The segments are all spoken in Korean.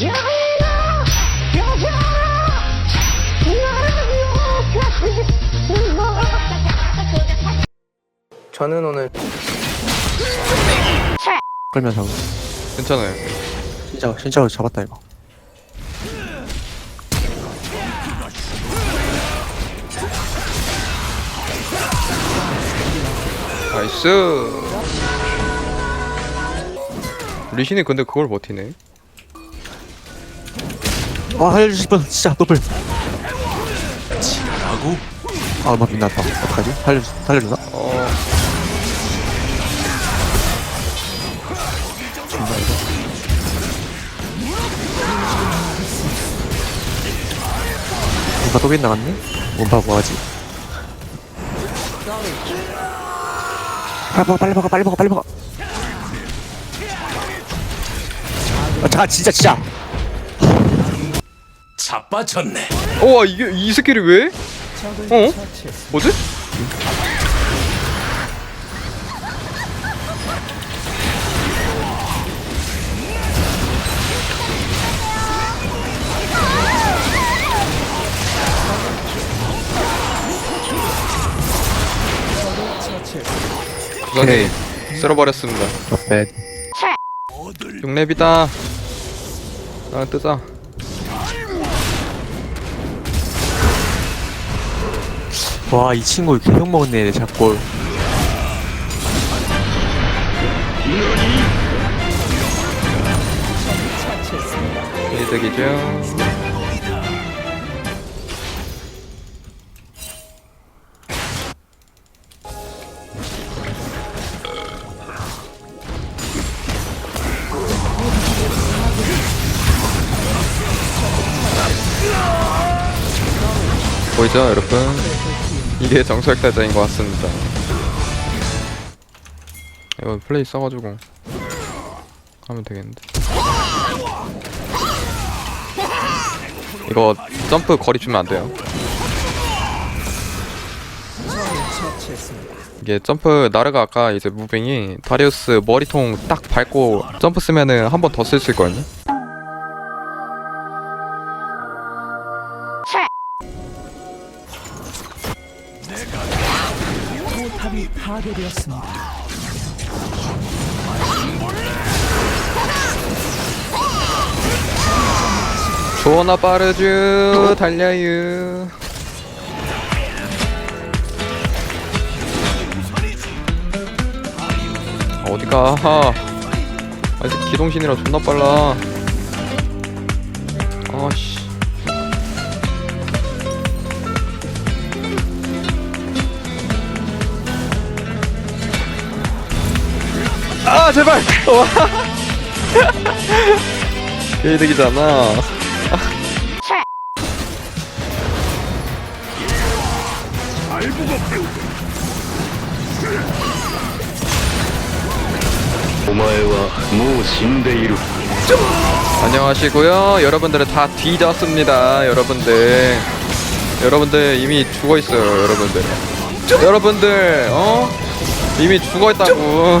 여자라 여자라 나를 욕하지 마 저는 오늘 끌면서 괜찮아요. 진짜 진짜로 잡았다 이거 나이스. 리신이 근데 그걸 버티네. 아 살려주실 분 진짜 노플 지라고? 아 음악 빛났다 어떡하지? 살려, 살려주나? 어, 음파 또 빗 나갔네? 음파 뭐하지? 빨리 먹어 빨리 먹어 빨리 먹어 빨리 먹어 아 잠깐 진짜 진짜 자빠졌네. 우와 이게 이 스킬이 왜? 어? 뭐지? 구성이 쓸어버렸습니다. 너뱃 6렙이다. 아 뜨자. 와 이 친구 이렇게 형 먹었네 자꾸 이득이죠. 보이죠 여러분? 이게 정수획달자인 것 같습니다. 이거 플레이 써가지고 하면 되겠는데. 이거 점프 거리 주면 안 돼요. 이게 점프 나르가 아까 이제 무빙이 다리우스 머리통 딱 밟고 점프 쓰면은 한 번 더 쓸 수 있거든요. 존나 빠르쥬 달려유. 어디가? 아 이제 기동신이라 존나 빨라. 아씨 아 제발 와 개이득이잖아 안녕하시고요. 여러분들은 다 뒤졌습니다. 여러분들. 여러분들 이미 죽어 있어요. 여러분들. 여러분들, 어? 이미 죽어 있다고.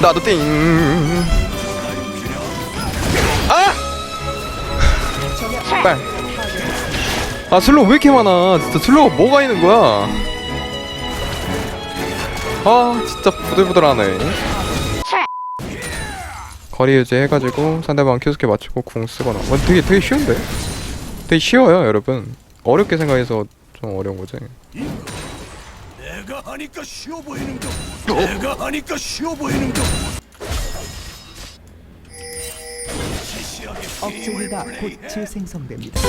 나도 띵. 아! 빨. 아 슬로우 왜 이렇게 많아? 진짜 슬로우 뭐가 있는 거야? 아 진짜 부들부들하네. 거리 유지 해가지고 상대방 큐스케 맞추고 궁 쓰거나. 와, 되게 되게 쉬운데? 되게 쉬워요 여러분. 어렵게 생각해서 좀 어려운 거지. 내가 하니까 쉬워 보이는 거. 내가 하니까 쉬워 보이는 거. 게임을 플레이해. 곧 재생성됩니다.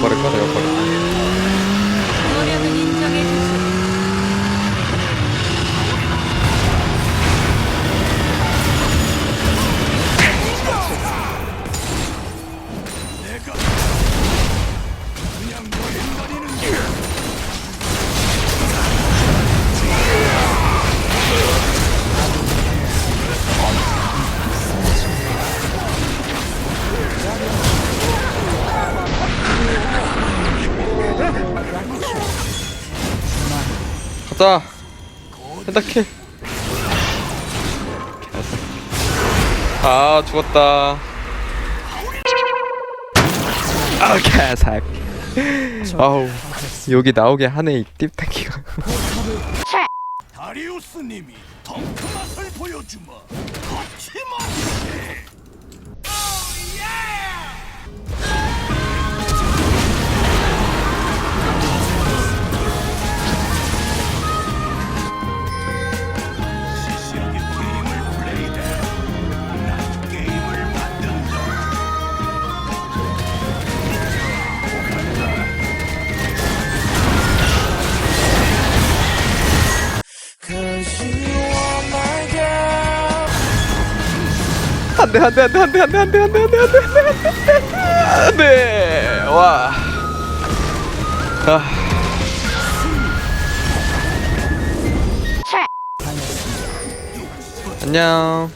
빠를까 내가 빠를까. 가자 펜타킬 아 죽었다 아 개삭 아우 여기 나오게 하네 이 띠딱기가 다리우스님이 덩크 맛을 보여주마. 먹게. 안돼 안돼 안돼 안돼 안돼 안돼 안돼 안돼 안돼 안돼 안돼 와 아. 안녕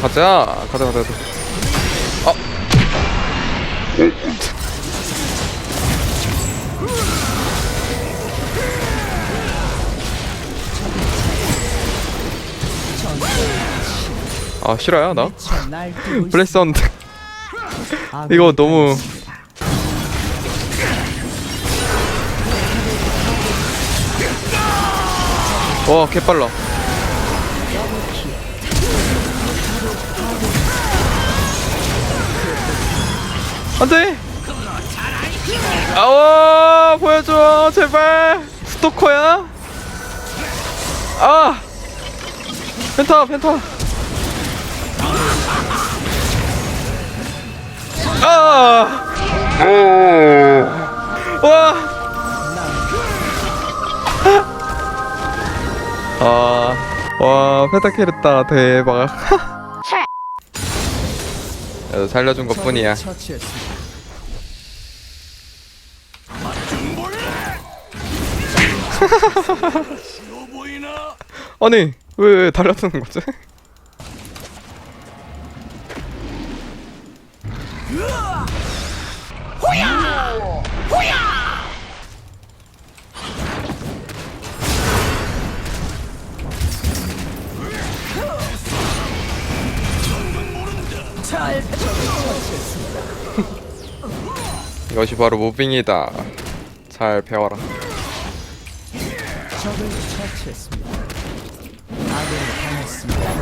가자 가자 가자 가자 어 아 싫어요 나? 블레스 언드. 이거 너무 와 개빨라. 안돼! 아워 보여줘 제발. 스토커야? 아! 펜타 펜타 아! 와! 아, 와, 페타케르다 대박. 야, 살려준 것 뿐이야. 아니, 왜, 왜 달려드는 거지? 이것이 바로 무빙이다. 잘 배워라. 적을 처치했습니다. 아군을 당했습니다.